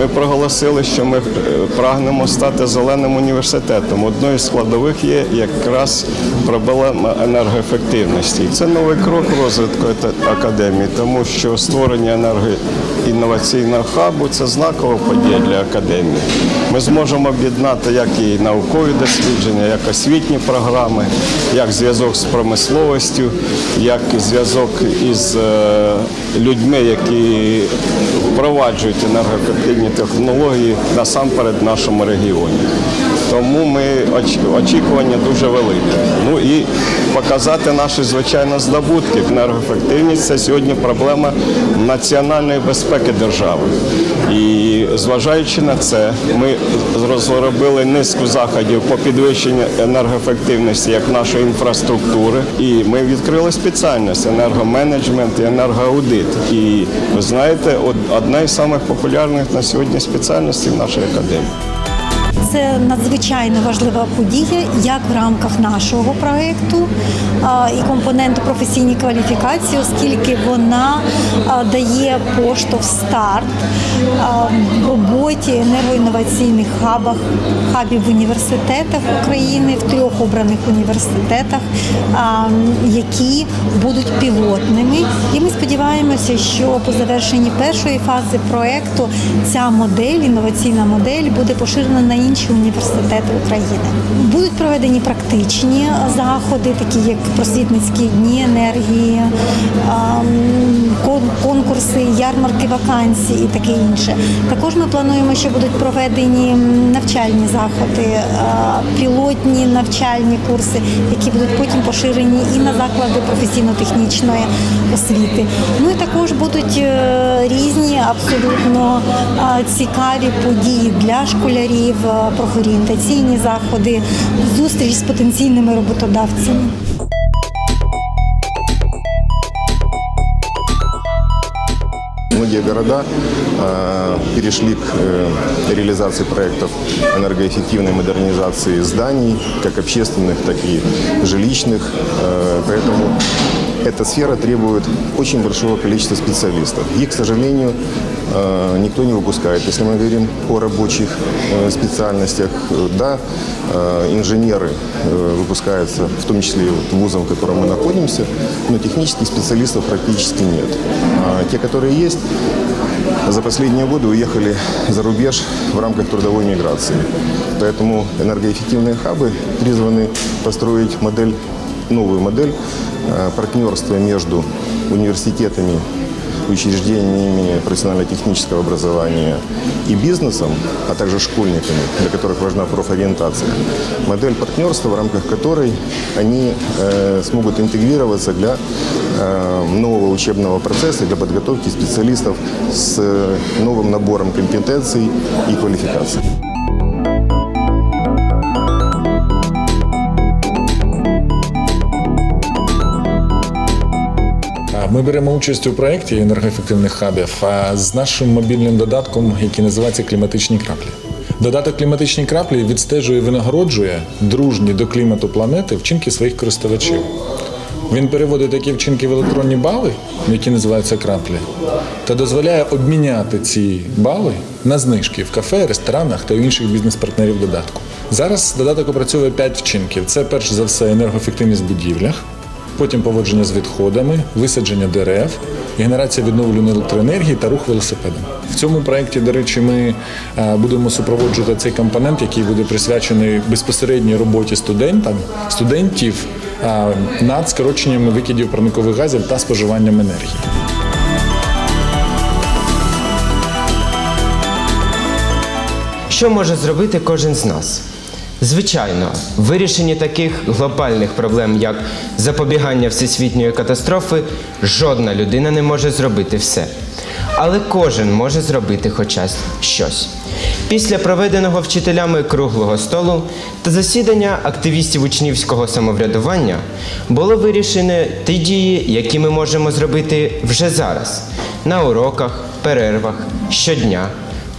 Ми проголосили, що ми е, прагнемо стати зеленим університетом. Одною з складових є якраз проблема енергоефективності. Це новий крок розвитку академії, тому що створення енергоінноваційного хабу це знакова подія для академії. Ми зможемо об'єднати як і наукові дослідження, як освітні програми, як зв'язок з промисловістю, як і зв'язок із е, людьми, які впроваджують енергоефективні технології насамперед в нашому регіоні. Тому ми очікування дуже велике. Ну і показати наші звичайно здобутки. Енергоефективність це сьогодні проблема національної безпеки держави. І зважаючи на це, ми розробили низку заходів по підвищенню енергоефективності як нашої інфраструктури. І ми відкрили спеціальність енергоменеджмент і енергоаудит. І ви знаєте, одна із самих на сьогодні спеціальностей в нашій академії. Це надзвичайно важлива подія, як в рамках нашого проекту і компоненту професійні кваліфікації, оскільки вона дає поштовх старт в роботі енергоінноваційних хабах, хабів в університетах України, в трьох обраних університетах, які будуть пілотними. І ми сподіваємося, що по завершенні першої фази проекту ця модель, інноваційна модель, буде поширена на інші університети України. Будуть проведені практичні заходи, такі як просвітницькі дні енергії, конкурси, ярмарки вакансій і таке інше. Також ми плануємо, що будуть проведені навчальні заходи, пілотні навчальні курси, які будуть потім поширені і на заклади професійно-технічної освіти. Ну і також будуть е, різні абсолютно цікаві події для школярів, е, профорієнтаційні заходи, зустріч з потенційними роботодавцями. Многие города э, перешли к э, реализации проектов энергоэффективной модернизации зданий, как общественных, так и жилищных. Э, поэтому эта сфера требует очень большого количества специалистов. Их, к сожалению, э, никто не выпускает. Если мы говорим о рабочих э, специальностях, да, э, инженеры выпускаются, в том числе вот вузом, в котором мы находимся, но технических специалистов практически нет. А те, которые есть, за последние годы уехали за рубеж в рамках трудовой миграции. Поэтому энергоэффективные хабы призваны построить модель, новую модель э, партнерства между университетами, учреждениями профессионально-технического образования и бизнесом, а также школьниками, для которых важна профориентация. Модель партнерства, в рамках которой они э, смогут интегрироваться для э, нового учебного процесса, для подготовки специалистов с э, новым набором компетенций и квалификаций. Ми беремо участь у проєкті енергоефективних хабів з нашим мобільним додатком, який називається кліматичні краплі. Додаток кліматичні краплі відстежує і винагороджує дружні до клімату планети вчинки своїх користувачів. Він переводить такі вчинки в електронні бали, які називаються краплі, та дозволяє обміняти ці бали на знижки в кафе, ресторанах та інших бізнес-партнерів додатку. Зараз додаток опрацьовує 5 вчинків. Це перш за все енергоефективність в будівлях, потім поводження з відходами, висадження дерев, генерація відновлюваної електроенергії та рух велосипедом. В цьому проєкті, до речі, ми е, будемо супроводжувати цей компонент, який буде присвячений безпосередній роботі студентам, студентів е, над скороченням викидів парникових газів та споживанням енергії. Що може зробити кожен з нас? Звичайно, в вирішенні таких глобальних проблем, як запобігання всесвітньої катастрофи, жодна людина не може зробити все. Але кожен може зробити хоча щось. Після проведеного вчителями круглого столу та засідання активістів учнівського самоврядування було вирішено ті дії, які ми можемо зробити вже зараз на уроках, перервах, щодня,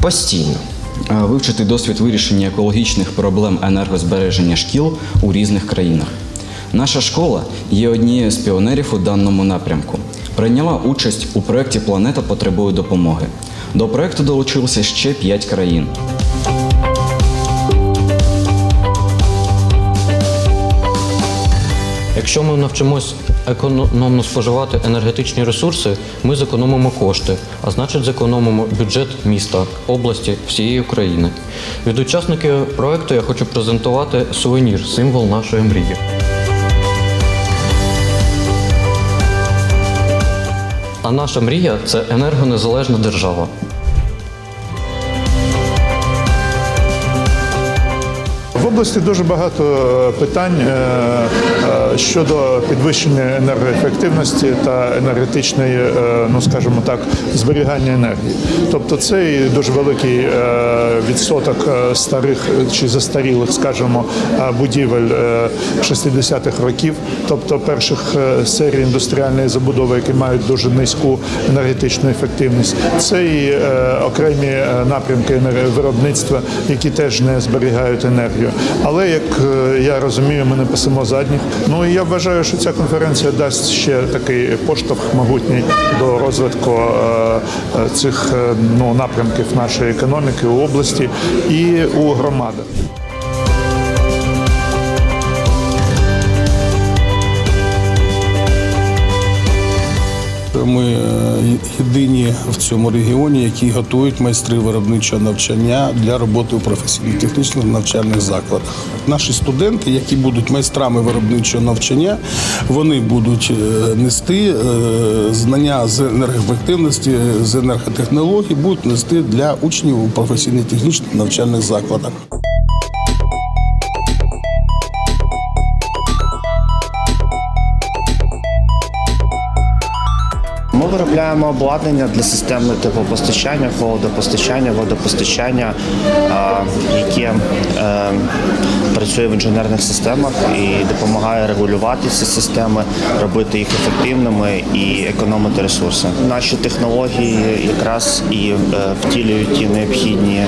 постійно. Е, вивчити досвід вирішення екологічних проблем енергозбереження шкіл у різних країнах. Наша школа є однією з піонерів у даному напрямку. Прийняла участь у проєкті Планета потребує допомоги. До проекту долучилося ще 5 країн. Якщо ми навчимось економно споживати енергетичні ресурси, ми зекономимо кошти, а значить зекономимо бюджет міста, області, всієї України. Від учасників проекту я хочу презентувати сувенір, символ нашої мрії. А наша мрія це енергонезалежна держава. Області дуже багато е, питань е, е, щодо підвищення енергоефективності та енергетичної, ну скажімо так, зберігання енергії. Тобто це і дуже великий відсоток старих чи застарілих, скажімо, будівель е, 60-х років, тобто перших серій індустріальної забудови, які мають дуже низьку енергетичну ефективність. Це і окремі напрямки виробництва, які теж не зберігають енергію. Але як е, я розумію, ми не пасемо задніх. Ну і я вважаю, що ця конференція дасть ще такий поштовх могутній до розвитку е, е, цих ну, напрямків нашої економіки у області і у громадах. Ми е, єдині в цьому регіоні, які готують майстри виробничого навчання для роботи у професійно-технічних навчальних закладах. Наші студенти, які будуть майстрами виробничого навчання, вони будуть е, нести е, знання з енергоефективності, з енерготехнологій, будуть нести для учнів у професійно-технічних навчальних закладах. Ми виробляємо обладнання для системного теплопостачання, холодопостачання, водопостачання, яке е, працює в інженерних системах і допомагає регулювати ці системи, робити їх ефективними і економити ресурси. Наші технології якраз і е, втілюють ті необхідні е,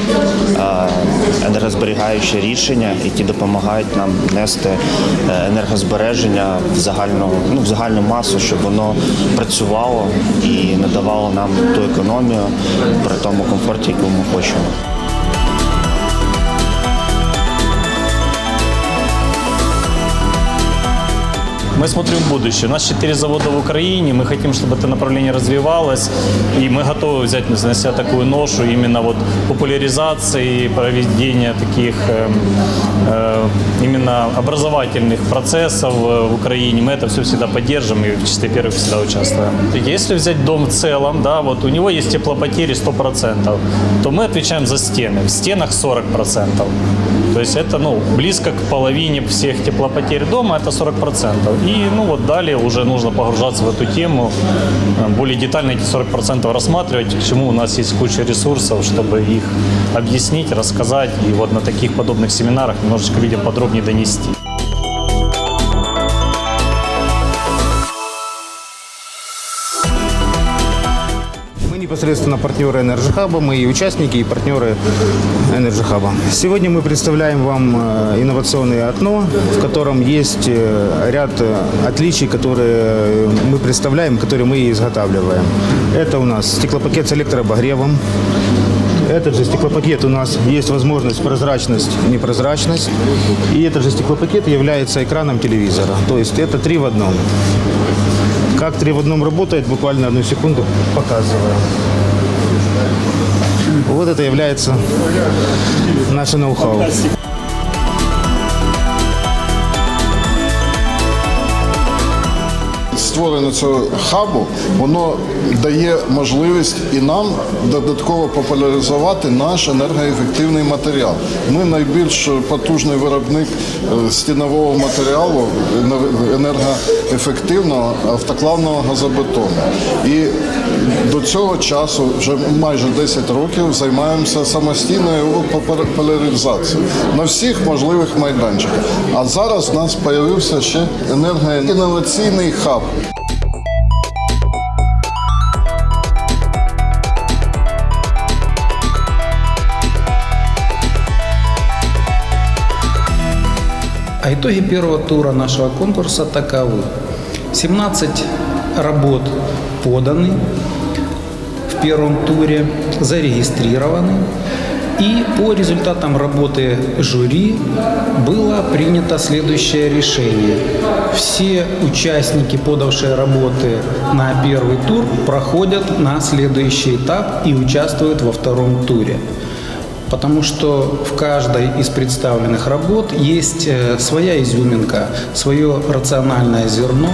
енергозберігаючі рішення, які допомагають нам нести енергозбереження в загальну, ну, в загальну масу, щоб воно працювало і надавало нам ту економію при тому комфорті, яку ми хочемо. Мы смотрим в будущее. У нас четыре завода в Украине. Мы хотим, чтобы это направление развивалось. И мы готовы взять на себя такую ношу именно вот популяризации, проведения таких э, э, именно образовательных процессов э, в Украине. Мы это все всегда поддержим и в числе первых всегда участвуем. Если взять дом в целом, да, вот у него есть теплопотери 100%, то мы отвечаем за стены. В стенах 40%. То есть это ну, близко к половине всех теплопотерь дома, это 40%. И ну, вот далее уже нужно погружаться в эту тему, э, более детально эти 40% рассматривать, к чему у нас есть куча ресурсов, чтобы их объяснить, рассказать и вот на таких подобных семинарах немножечко видим подробнее донести. Непосредственно партнеры Энерджихаба, мы и участники, и партнеры Энерджихаба. Сегодня мы представляем вам э, инновационное окно, в котором есть э, ряд э, отличий, которые мы представляем, которые мы изготавливаем. Это у нас стеклопакет с электрообогревом, этот же стеклопакет у нас есть возможность прозрачность, непрозрачность. И этот же стеклопакет является экраном телевизора. То есть это три в одном. Как три в одном работает, буквально одну секунду показываю. Вот это является наше ноу-хау. Створення цього хабу воно дає можливість і нам додатково популяризувати наш енергоефективний матеріал. Ми найбільш потужний виробник е, стінового матеріалу енергоефективного автоклавного газобетону. І до цього часу, вже майже 10 років, займаємося самостійною популяризацією на всіх можливих майданчиках. А зараз у нас з'явився ще енергоінноваційний хаб. А итоги первого тура нашего конкурса таковы. 17 работ поданы. Первом туре зарегистрированы. И по результатам работы жюри было принято следующее решение. Все участники, подавшие работы на первый тур, проходят на следующий этап и участвуют во втором туре. Потому что в каждой из представленных работ есть э, своя изюминка, свое рациональное зерно.